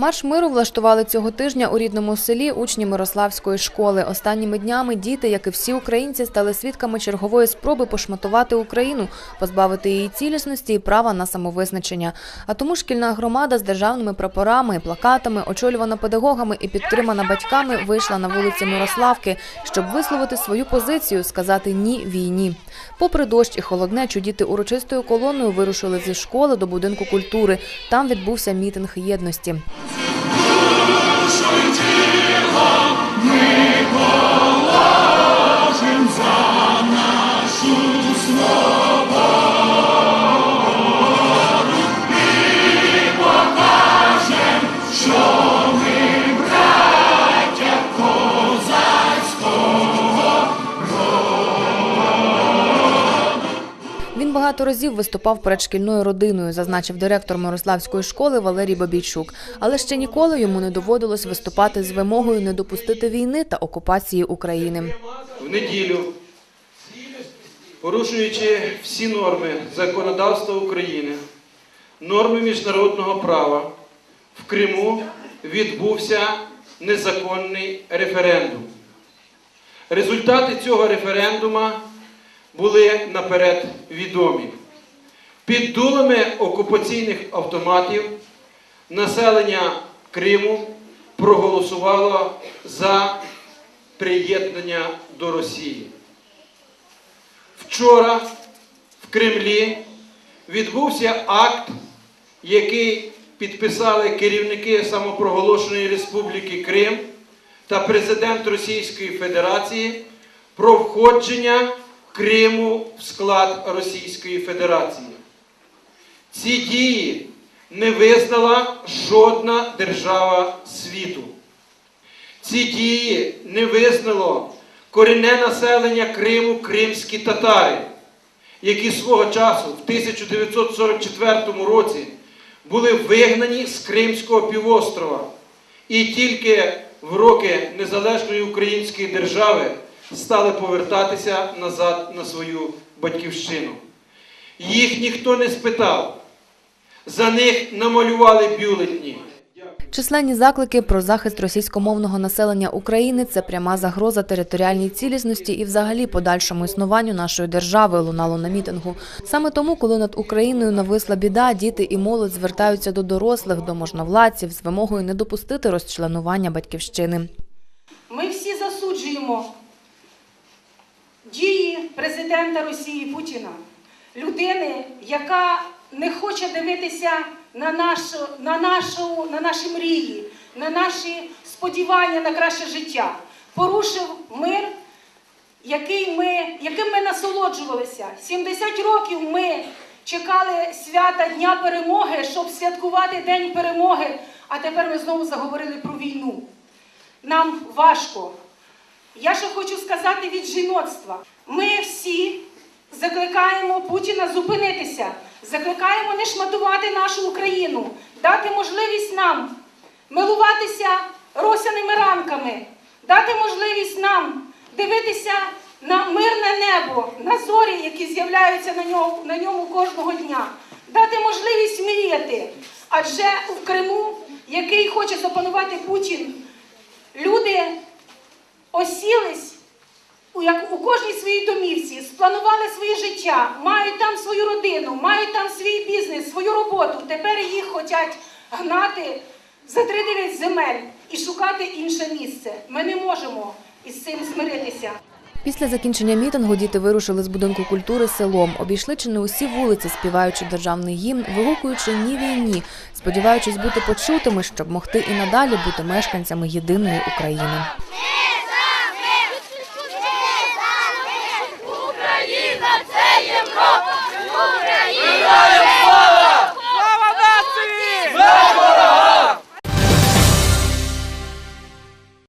Марш миру влаштували цього тижня у рідному селі учні Мирославської школи. Останніми днями діти, як і всі українці, стали свідками чергової спроби пошматувати Україну, позбавити її цілісності і права на самовизначення. А тому шкільна громада з державними прапорами плакатами, очолювана педагогами і підтримана батьками, вийшла на вулиці Мирославки, щоб висловити свою позицію, сказати ні війні. Попри дощ і холоднечу, діти урочистою колоною вирушили зі школи до будинку культури. Там відбувся мітинг єдності. 今后与共。Багато разів виступав перед шкільною родиною, зазначив директор Мирославської школи Валерій Бабійчук. Але ще ніколи йому не доводилось виступати з вимогою не допустити війни та окупації України. в неділю, порушуючи всі норми законодавства України, норми міжнародного права, в Криму відбувся незаконний референдум. Результати цього референдуму були наперед відомі. Під дулами окупаційних автоматів населення Криму проголосувало за приєднання до Росії. Вчора в Кремлі відбувся акт, який підписали керівники самопроголошеної Республіки Крим та президент Російської Федерації про входження Криму в склад Російської Федерації. Ці дії не визнала жодна держава світу. Ці дії не визнало корінне населення Криму кримські татари, які свого часу в 1944 році були вигнані з Кримського півострова і тільки в роки незалежної української держави стали повертатися назад на свою батьківщину. Їх ніхто не спитав, за них намалювали бюлетні. Численні заклики про захист російськомовного населення України це пряма загроза територіальній цілісності і, взагалі, подальшому існуванню нашої держави лунало на мітингу. Саме тому, коли над Україною нависла біда, діти і молодь звертаються до дорослих, до можновладців з вимогою не допустити розчленування батьківщини. Ми всі засуджуємо дії президента Росії Путіна, людини, яка не хоче дивитися на, нашу, на, нашу, на наші мрії, на наші сподівання на краще життя, порушив мир, який ми, яким ми насолоджувалися. 70 років ми чекали свята Дня перемоги, щоб святкувати День перемоги, а тепер ми знову заговорили про війну. Нам важко. Я ще хочу сказати від жіноцтва. Ми всі закликаємо Путіна зупинитися, закликаємо не шматувати нашу Україну, дати можливість нам милуватися росяними ранками, дати можливість нам дивитися на мирне небо, на зорі, які з'являються на ньому, на ньому кожного дня, дати можливість мріяти. Адже в Криму, який хоче запанувати Путін, люди осілись як у кожній своїй домівці, спланували своє життя, мають там свою родину, мають там свій бізнес, свою роботу. Тепер їх хочуть гнати за 3-9 земель і шукати інше місце. Ми не можемо із цим змиритися. Після закінчення мітингу діти вирушили з будинку культури селом, обійшли чи не усі вулиці, співаючи державний гімн, вигукуючи ні війні, сподіваючись бути почутими, щоб могти і надалі бути мешканцями єдиної України.